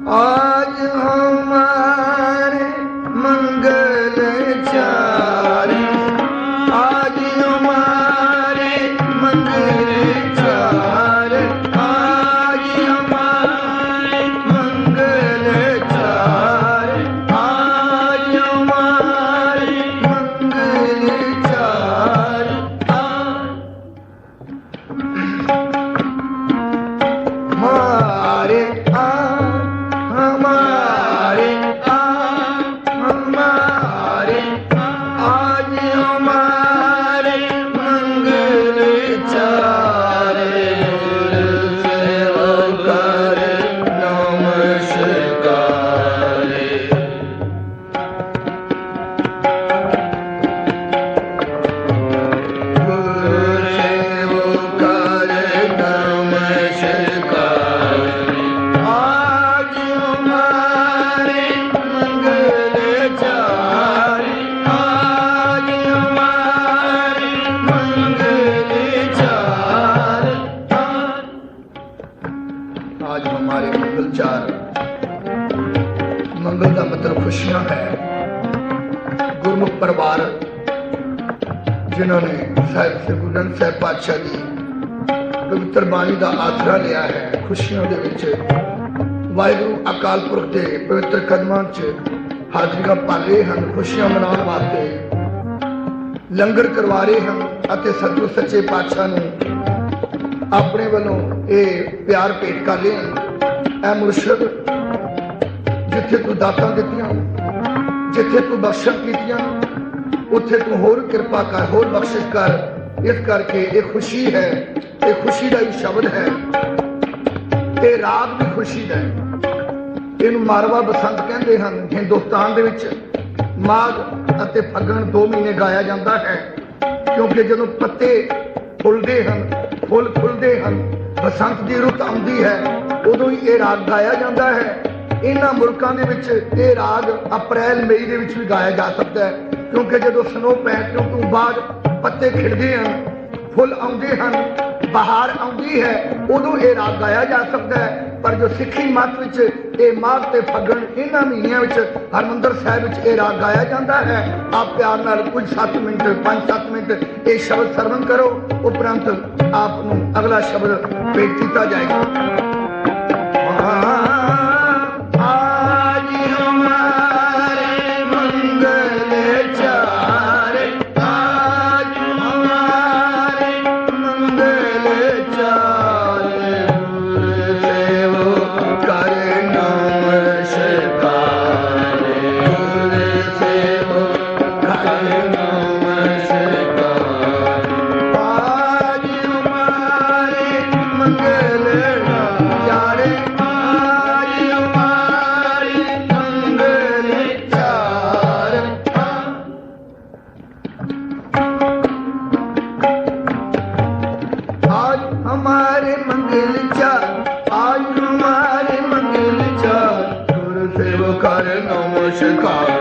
आज हमारे ਸਾਹਿਬ, ਸ੍ਰੀ ਗੁਰੂ ਗ੍ਰੰਥ ਸਾਹਿਬ ਪਾਤਸ਼ਾਹ ਜੀ ਪਵਿੱਤਰ ਬਾਣੀ ਦਾ ਆਸਰਾ ਲਿਆ ਹੈ। ਖੁਸ਼ੀਆਂ ਦੇ ਵਿੱਚ ਵਾਹਿਗੁਰੂ ਅਕਾਲ ਪੁਰਖ ਦੇ ਪਵਿੱਤਰ ਕਦਮਾਂ 'ਚ ਹਾਜ਼ਰੀਆਂ ਭਰ ਰਹੇ ਹਨ, ਖੁਸ਼ੀਆਂ ਮਨਾਉਣ ਵਾਸਤੇ। ਲੰਗਰ ਕਰਵਾ ਰਹੇ ਹਨ ਅਤੇ ਸਤਿਗੁਰ ਸੱਚੇ ਪਾਤਸ਼ਾਹ ਨੂੰ ਆਪਣੇ ਵੱਲੋਂ ਇਹ ਪਿਆਰ ਭੇਟ ਕਰ ਰਹੇ ਹਨ। ਐ ਮੁਰਸ਼ਦ ਜਿੱਥੇ ਤੂੰ ਦਾਤਾਂ ਦਿੱਤੀਆਂ, ਜਿੱਥੇ ਤੂੰ ਬਖਸ਼ਣ ਕੀਤੀਆਂ ਉੱਥੇ ਤੂੰ ਹੋਰ ਕਿਰਪਾ ਕਰ, ਹੋਰ ਬਖਸ਼ਿਸ਼ ਕਰ। ਇਸ ਕਰਕੇ ਇਹ ਖੁਸ਼ੀ ਹੈ, ਇਹ ਖੁਸ਼ੀ ਦਾ ਹੀ ਸ਼ਬਦ ਹੈ। ਇਹ ਰਾਗ ਵੀ ਖੁਸ਼ੀ ਦਾ ਹੈ। ਇਹਨੂੰ ਮਾਰਵਾ ਬਸੰਤ ਕਹਿੰਦੇ ਹਨ। ਹਿੰਦੁਸਤਾਨ ਦੇ ਵਿੱਚ ਮਾਘ ਅਤੇ ਫੱਗਣ ਦੋ ਮਹੀਨੇ ਗਾਇਆ ਜਾਂਦਾ ਹੈ। ਕਿਉਂਕਿ ਜਦੋਂ ਪੱਤੇ ਫੁੱਲਦੇ ਹਨ, ਫੁੱਲ ਫੁੱਲਦੇ ਹਨ, ਬਸੰਤ ਦੀ ਰੁੱਤ ਆਉਂਦੀ ਹੈ, ਉਦੋਂ ਹੀ ਇਹ ਰਾਗ ਗਾਇਆ ਜਾਂਦਾ ਹੈ। ਇਹਨਾਂ ਮੁਲਕਾਂ ਦੇ ਵਿੱਚ ਇਹ ਰਾਗ ਅਪ੍ਰੈਲ, ਮਈ ਦੇ ਵਿੱਚ ਵੀ ਗਾਇਆ ਜਾ ਸਕਦਾ ਹੈ। ਕਿਉਂਕਿ ਜਦੋਂ ਸਨੋ ਪੈਣ ਤੋਂ ਬਾਅਦ ਪੱਤੇ ਖਿੜਦੇ ਹਨ, ਫੁੱਲ ਆਉਂਦੇ ਹਨ, ਬਹਾਰ ਆਉਂਦੀ ਹੈ, ਉਦੋਂ ਇਹ ਰਾਗ ਗਾਇਆ ਜਾ ਸਕਦਾ ਹੈ। ਪਰ ਜੋ ਸਿੱਖੀ ਮਤ ਵਿੱਚ ਇਹ ਮਾਘ ਤੇ ਫੱਗਣ ਇਹਨਾਂ ਮਹੀਨਿਆਂ ਵਿੱਚ ਹਰਮੰਦਰ ਸਾਹਿਬ ਵਿੱਚ ਇਹ ਰਾਗ ਗਾਇਆ ਜਾਂਦਾ ਹੈ, ਆਪ ਪਿਆਰ ਨਾਲ ਕੁਝ 7 ਮਿੰਟ 5-7 ਮਿੰਟ ਇਹ ਸ਼ਬਦ ਸਰਵਨ ਕਰੋ, ਉਪਰੰਤ ਆਪ ਨੂੰ ਅਗਲਾ ਸ਼ਬਦ ਭੇਟ ਕੀਤਾ ਜਾਏਗਾ। नमस्कार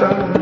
casa.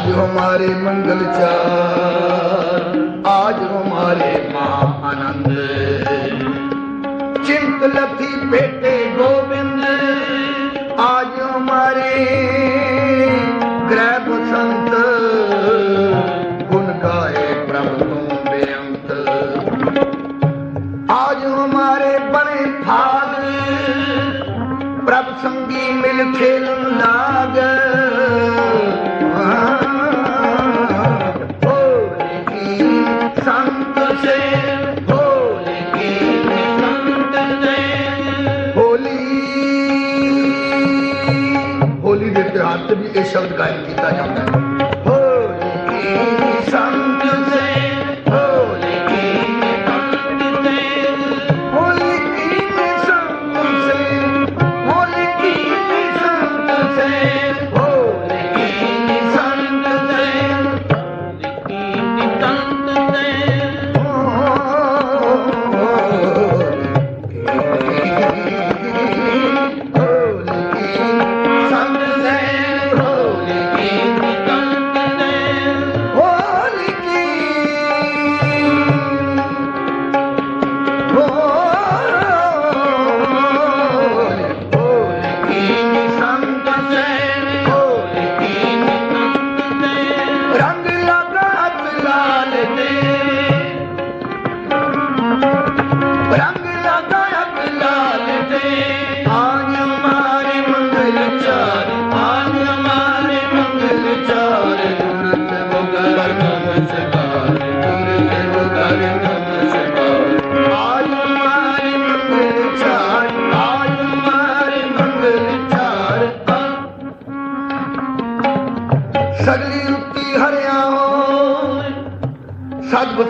आज हमारे मंगल चार आज हमारे माँ आनंद चिंत लथी बेटे गोविंद आज हमारे ग्रह ਇਹ ਸ਼ਬਦ ਗਾਇਨ ਕੀਤਾ ਜਾਂਦਾ ਹੈ।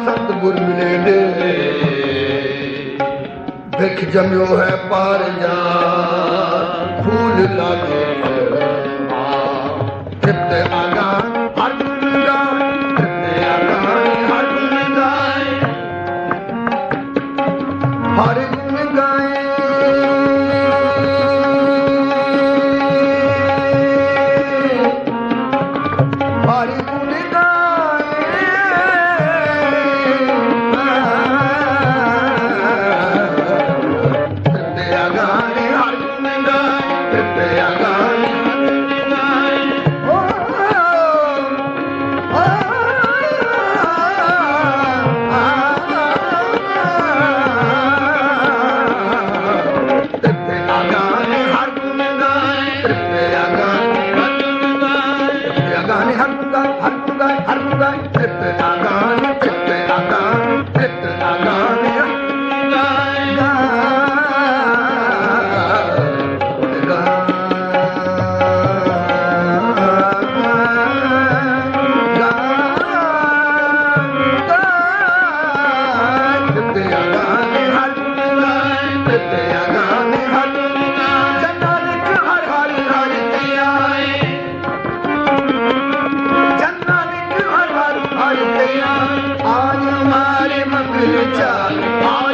ਸਤਿਗੁਰ ਮਿਲੇ ਨੇ। ਵਿਖ ਜਮਿਓ ਹੈ ਪਾਰ ਜਾ ਫੂਲ ਲਾਗੇ। ਮਾ ਕਿਤੇ ਆ Yeah.